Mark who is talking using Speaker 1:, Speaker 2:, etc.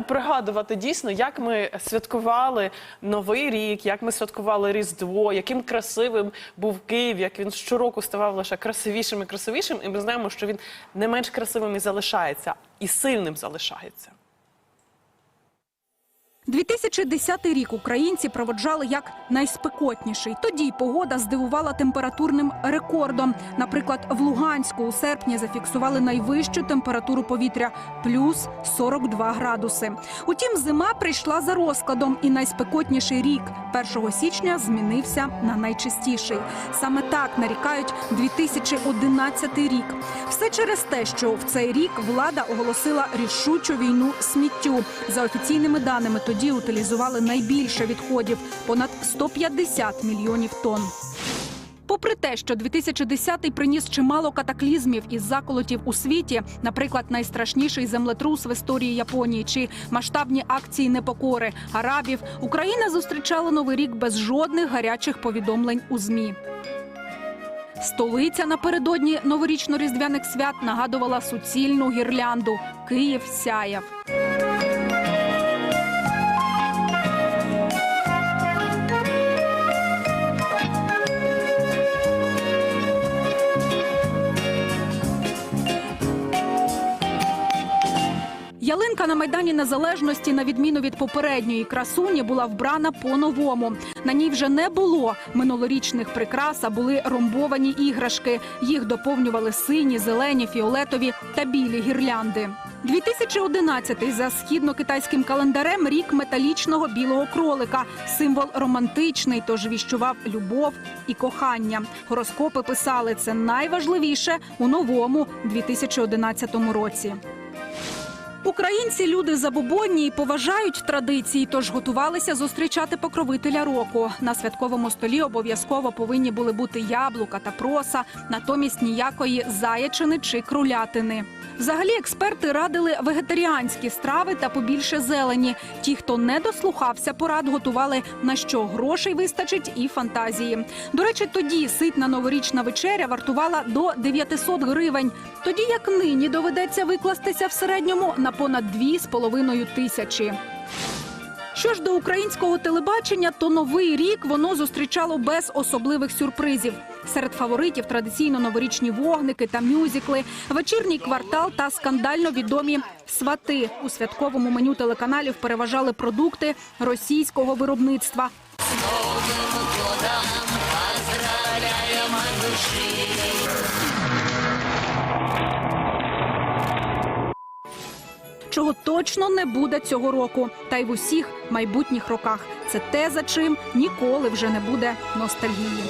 Speaker 1: давайте пригадувати дійсно, як ми святкували Новий рік, як ми святкували Різдво, яким красивим був Київ, як він щороку ставав лише красивішим і красивішим. І ми знаємо, що він не менш красивим і залишається, і сильним залишається.
Speaker 2: 2010 рік українці проводжали як найспекотніший. Тоді погода здивувала температурним рекордом. Наприклад, в Луганську у серпні зафіксували найвищу температуру повітря плюс 42 градуси. Утім, зима прийшла за розкладом, і найспекотніший рік 1 січня змінився на найчистіший. Саме так нарікають 2011 рік. Все через те, що в цей рік влада оголосила рішучу війну сміттю. За офіційними даними, тоді утилізували найбільше відходів понад 150 мільйонів тонн. Попри те, що 2010-й приніс чимало катаклізмів із заколотів у світі, наприклад, найстрашніший землетрус в історії Японії чи масштабні акції непокори арабів, Україна зустрічала новий рік без жодних гарячих повідомлень у змі. Столиця напередодні новорічно-різдвяних свят нагадувала суцільну гірлянду. Київ сяяв. Ялинка на майдані Незалежності, на відміну від попередньої красуні, була вбрана по-новому. На ній вже не було минулорічних прикрас, а були ромбовані іграшки. Їх доповнювали сині, зелені, фіолетові та білі гірлянди. 2011 за східно-китайським календарем рік металічного білого кролика. Символ романтичний, тож віщував любов і кохання. Гороскопи писали це найважливіше у новому 2011 році. Українці люди забобонні і поважають традиції, тож готувалися зустрічати покровителя року. На святковому столі обов'язково повинні були бути яблука та проса, натомість ніякої заячини чи крулятини. Взагалі експерти радили вегетаріанські страви та побільше зелені. Ті, хто не дослухався порад, готували на що грошей вистачить і фантазії. До речі, тоді ситна новорічна вечеря вартувала до 900 гривень. Тоді як нині доведеться викластися в середньому на понад 2,5 тисячі. Що ж до українського телебачення, то новий рік воно зустрічало без особливих сюрпризів. Серед фаворитів традиційно новорічні вогники та мюзикли, вечірній квартал та скандально відомі свати. У святковому меню телеканалів переважали продукти російського виробництва. Чого точно не буде цього року, та й в усіх майбутніх роках. Це те, за чим ніколи вже не буде ностальгії.